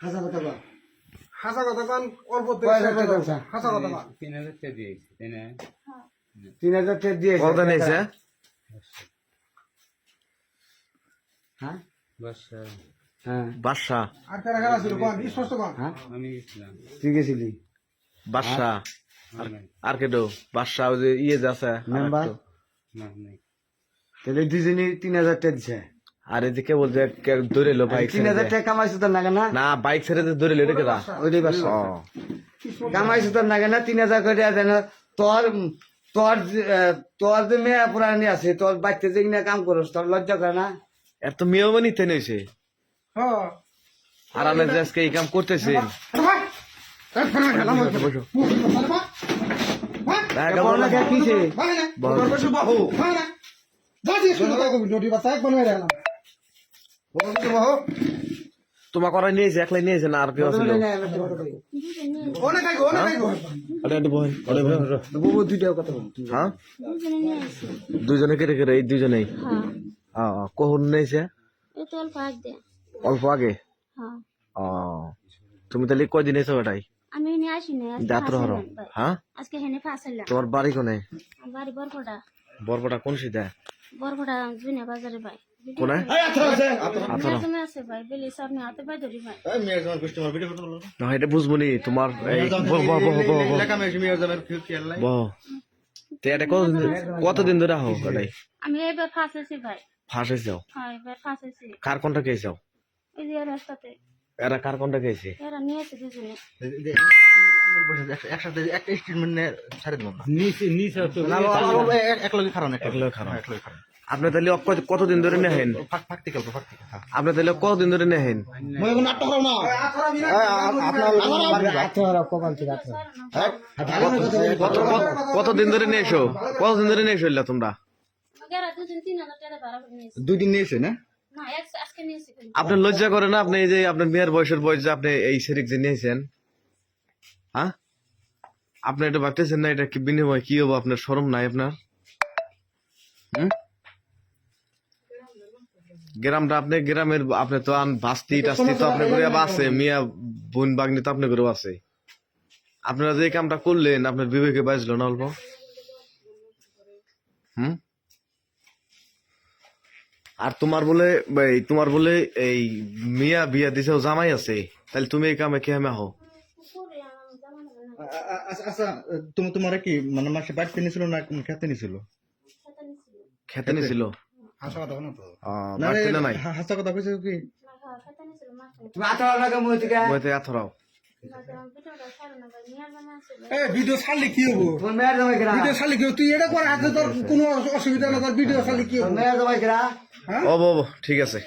হাসা কথা কর হাসা কথা কান অল্প কয় হাজার টাকা দিছে? হাসা কথা কান। তিন হাজার টাকা দিয়েছি তিন হাজার টাকা দিয়েছে। কত নিয়েছে হ্যাঁ? বাসা হ্যাঁ। বাদশা। আর কারা কারা ছিল কোন স্পষ্ট কোন। হ্যাঁ? আমি গেছিলাম। তুই গেছিলি? বাদশা। আর কেটো বাদশা ওই যে ইয়ে যে আছে মেম্বার? আরেকটো। না নাই। তাহলে দুজনই তিন হাজার টাকা দিছে। আর এদিকে বলছে কে- ধরে লো বাইক তিন হাজার টাকা কামাইছো তোর নাগে না না বাইক ছেড়ে যে ধরে লো এটা কেটা ওইটাই বাসা ও কামাইছো তোর নাগে না তিন হাজার করে দেন তোর তোর তোর যে মেয়ে পুরানি আছে তোর বাচ্চা যে কিনা কাম করস তোর লজ্জা করে না এর তো মেয়েও হয়েছে হ্যাঁ আর আমি আজকে এই কাম করতেছি না বসে বাহু না বাচ্চা এক বানাই রাখলাম তোমার করা নিয়েছে একলাই নিয়েছে না আর কেউ বল হ্যাঁ? দুজনে কেটে কেটে এই দুজনেই হ্যাঁ। কখন নিয়েছে অল্প আগ। দে অল্প আগে? হ্যাঁ। ও তুমি তাহলে কয়দিন এসো ওটাই আমি এনে আসি না যাত্রা হরো হ্যাঁ? আজকে হেনে ফাঁসাইলাম তোমার বাড়ি কোনে? বাড়ি বরপটা। বরপটা কোন সিধা বরপটা জুনিয়া বাজারে ভাই এটা বুঝব নি তোমার কতদিন ধরে এটাই? আমি এবার ফাঁসাইছি ভাই। ফাঁসে যাও হ্যাঁ এবার ফাঁসাইছি কার কোনটা যাও রাস্তাতে এরা কার কোনটা খেয়েছে এরা নিয়েছে দুজনে একলো খারাপ আপনি তাহলে কত- কতদিন ধরে নেহেন? আপনি তাহলে কতদিন ধরে নেহেন? আচ্ছা কপাল থেকে আচ্ছা কত কত- কতদিন ধরে নিয়েছো কতদিন ধরে নিয়েছো এলা তোমরা? নিয়েছে। দুই দিন নিয়েছে না? এক-। আপনার লজ্জা করে না আপনি এই যে আপনার মেয়ের বয়সের বয়স যে আপনি এই শরিক যে নিয়েছেন? হ্যাঁ? আপনি এটা ভাবতেছেন না এটা কি বিনিময়? কি হব? আপনার শরম নাই আপনার? গ্রামটা আপনি গ্রামের আপনি তো আন বাস্তি টাস্তি তো আপনি করে আছে মিয়া বোন বাগনি তো আপনি করে আছে। আপনারা যে এই কামটা করলেন আপনার বিবেকে বাজলো না অল্প? হুম? আর তোমার বলে তোমার বলে এই মিয়া বিয়া দিছে জামাই আছে। তাহলে তুমি এই কামে কে হামে আচ্ছা আচ্ছা তুমি তোমার কি মানে মাসে বাড়িতে নিছিল না খেতে নিছিল খেতে নিছিল। হাসা কথা কোন তো। না নাই? হাসা কথা কইছো কি? মই থেকে আথরাও ভিডিও ছাড়লে হব? ভিডিও ছাড়লে তুই এটা করে হাতে তোর কোনো অসুবিধা না তোর ভিডিও ছাড়লে কি হব? হ্যাঁ? ও বাবু ঠিক আছে।